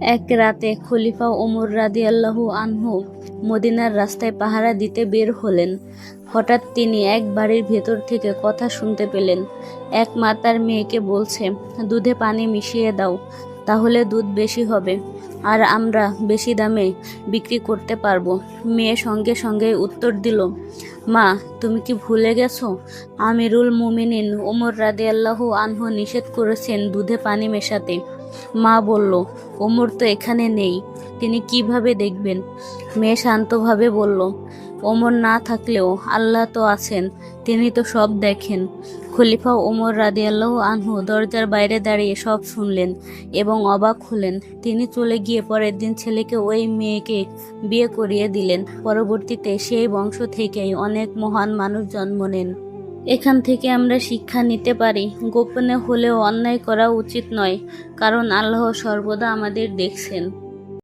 এক রাতে খলিফা ওমর রাদিয়াল্লাহু আনহু মদিনার রাস্তায় পাহারা দিতে বের হলেন। হঠাৎ তিনি এক বাড়ির ভেতর থেকে কথা শুনতে পেলেন। এক মা তার মেয়েকে বলছে, দুধে পানি মিশিয়ে দাও, তাহলে দুধ বেশি হবে, আর আমরা বেশি দামে বিক্রি করতে পারব। মেয়ে সঙ্গে সঙ্গে উত্তর দিল, মা, তুমি কি ভুলে গেছো? আমিরুল মুমিনিন ওমর রাদিয়াল্লাহু আনহু নিষেধ করেছেন দুধে পানি মেশাতে। মা বলল, ওমর তো এখানে নেই, তিনি কীভাবে দেখবেন? মেয়ে শান্তভাবে বলল, ওমর না থাকলেও আল্লাহ তো আছেন, তিনি তো সব দেখেন। খলিফা ওমর রাদিয়াল্লাহু আনহু দরজার বাইরে দাঁড়িয়ে সব শুনলেন এবং অবাক হলেন। তিনি চলে গিয়ে পরের দিন ছেলেকে ওই মেয়েকে বিয়ে করিয়ে দিলেন। পরবর্তীতে সেই বংশ থেকেই অনেক মহান মানুষ জন্ম নেন। এখান থেকে আমরা শিক্ষা নিতে পারি। গোপনে হলেও অন্যায় করা উচিত নয়, কারণ আল্লাহ সর্বদা আমাদের দেখছেন।